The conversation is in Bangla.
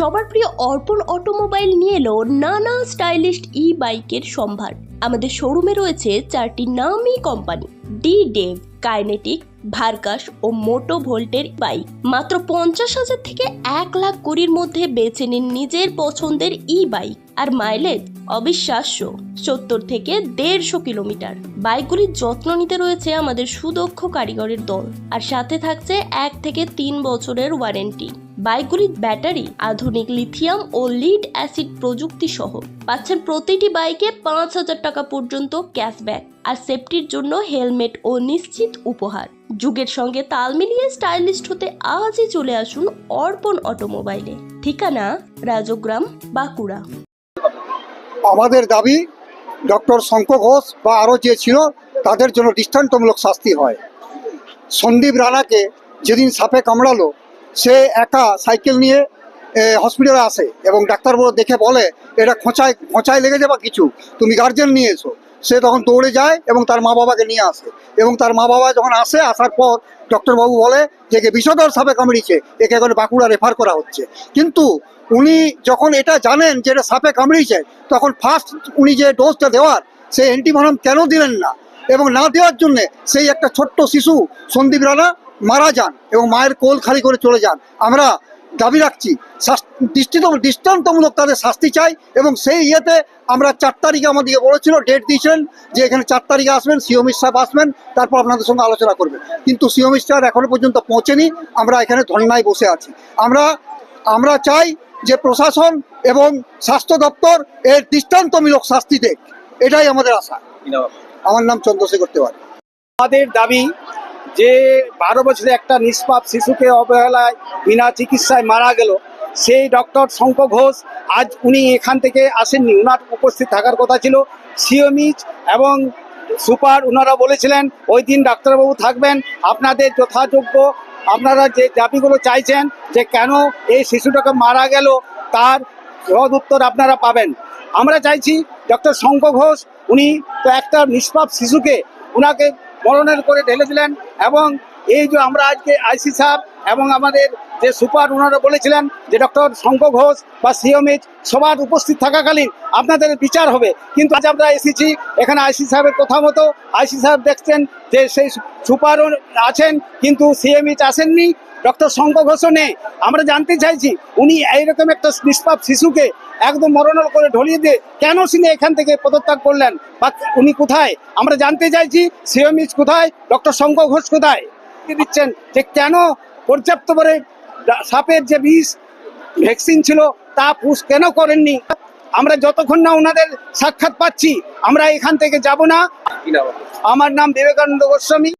সবার প্রিয় অর্পণ অটোমোবাইল নিয়ে এলো নানা স্টাইলিশ ই বাইকের সম্ভার। আমাদের শোরুমে রয়েছে চারটি নামি কোম্পানি ডি ডেভ কাইনেটিক ভার্কাস ও মোটো ভোল্টের বাইক মাত্র পঞ্চাশ হাজার থেকে এক লাখ কুড়ির মধ্যে বেছে নিন নিজের পছন্দের ই বাইক আর মাইলেজ অবিশ্বাস্য, সত্তর থেকে দেড়শো কিলোমিটার। বাইকগুলির যত্ন নিতে রয়েছে আমাদের সুদক্ষ কারিগরের দল, আর সাথে থাকছে এক থেকে তিন বছরের ওয়ারেন্টি বাইকগুলির ব্যাটারি, আধুনিক লিথিয়াম ও লিড অ্যাসিড প্রযুক্তি সহ পাচ্ছেন প্রতিটি বাইকে পাঁচ হাজার টাকা পর্যন্ত ক্যাশব্যাক আর সেফটির জন্য হেলমেট ও নিশ্চিত উপহার। যুগের সঙ্গে তাল মিলিয়ে স্টাইলিস্ট হতে আজই চলে আসুন অর্পণ অটোমোবাইলে। ঠিকানা, রাজগ্রাম, বাঁকুড়া। আমাদের দাবি, ডক্টর শঙ্কর ঘোষ বা আরও যে ছিল, তাদের জন্য দৃষ্টান্তমূলক শাস্তি হয়। সন্দীপ রানাকে যেদিন সাপে কামড়ালো সে একা সাইকেল নিয়ে হসপিটালে আসে এবং ডাক্তারবাবু দেখে বলে, এটা খোঁচায় খোঁচায় লেগেছে বা কিছু? তুমি গার্জেন নিয়ে এসো। সে তখন দৌড়ে যায় এবং তার মা বাবাকে নিয়ে আসে এবং তার মা বাবা যখন আসে, আসার পর ডক্টরবাবু বলে যে, একে বিষধর সাপে কামড়িয়েছে, একে এখন বাঁকুড়া রেফার করা হচ্ছে। কিন্তু উনি যখন এটা জানেন যে এটা সাপে কামড়িয়েছে, তখন ফার্স্ট উনি যে ডোজটা দেওয়ার, সেই অ্যান্টিভেনম কেন দিলেন না? এবং না দেওয়ার জন্যে সেই একটা ছোট্ট শিশু সন্দীপ রানা মারা যান এবং মায়ের কোল খালি করে চলে যান। আমরা দাবি রাখছি দৃষ্টিত দৃষ্টান্তমূলক তাদের শাস্তি চাই এবং সেই ইয়েতে আমরা চার তারিখে আমাদেরকে বলেছিল ডেট দিয়েছিলেন যে এখানে চার তারিখে আসবেন সিওমির সাহেব আসবেন তারপর আপনাদের সঙ্গে আলোচনা করবেন কিন্তু সিওমির সাহেব এখনও পর্যন্ত পৌঁছেনি আমরা এখানে ধর্নায় বসে আছি। আমরা আমরা চাই যে প্রশাসন এবং স্বাস্থ্য দপ্তর এর দৃষ্টান্তমূলক শাস্তি দেখ। এটাই আমাদের আশা। আমার নাম চন্দ্রশেখর তেওয়ারি। আমাদের দাবি যে বারো বছরে একটা নিষ্পাপ শিশুকে অবহেলায় বিনা চিকিৎসায় মারা গেল, সেই ডক্টর শঙ্খ ঘোষ আজ উনি এখান থেকে আসেননি। ওনার উপস্থিত থাকার কথা ছিল। সিওমিজ এবং সুপার ওনারা বলেছিলেন, ওই দিন ডাক্তারবাবু থাকবেন, আপনাদের যথাযোগ্য, আপনারা যে দাবিগুলো চাইছেন যে কেন এই শিশুটাকে মারা গেল, তার সদ উত্তর আপনারা পাবেন। আমরা চাইছি ডক্টর শঙ্খ ঘোষ, উনি তো একটা নিষ্পাপ শিশুকে উনাকে মরণের করে ঢেলে দিলেন। এবং এই যে আমরা আজকে আইসি সাহেব এবং আমাদের যে সুপার ওনারা বলেছিলেন যে ডক্টর শঙ্কর ঘোষ বা সিওমিজ সবার উপস্থিত থাকাকালীন আপনাদের বিচার হবে। কিন্তু আজ আমরা এসেছি এখানে আইসি সাহেবের কথা মতো। আইসি সাহেব দেখছেন যে সেই সুপারও আছেন, কিন্তু সিএমএইচ আসেননি। ডক্টর শঙ্খ ঘোষও নেই। আমরা জানতে চাইছি উনি এইরকম একটা নিষ্পাপ শিশুকে একদম মরণল করে ঢলিয়ে দিয়ে কেন তিনি এখান থেকে পদত্যাগ করলেন বা উনি কোথায়? আমরা জানতে চাইছি সিএমইচ কোথায় ডক্টর শঙ্খ ঘোষ কোথায়? দিচ্ছেন? যে কেন পর্যাপ্ত করে সাপের যে বিষ ভ্যাকসিন ছিল তা পুষ কেন করেননি? আমরা যতক্ষণ না ওনাদের সাক্ষাৎ পাচ্ছি আমরা এখান থেকে যাব না। আমার নাম বিবেকানন্দ গোস্বামী।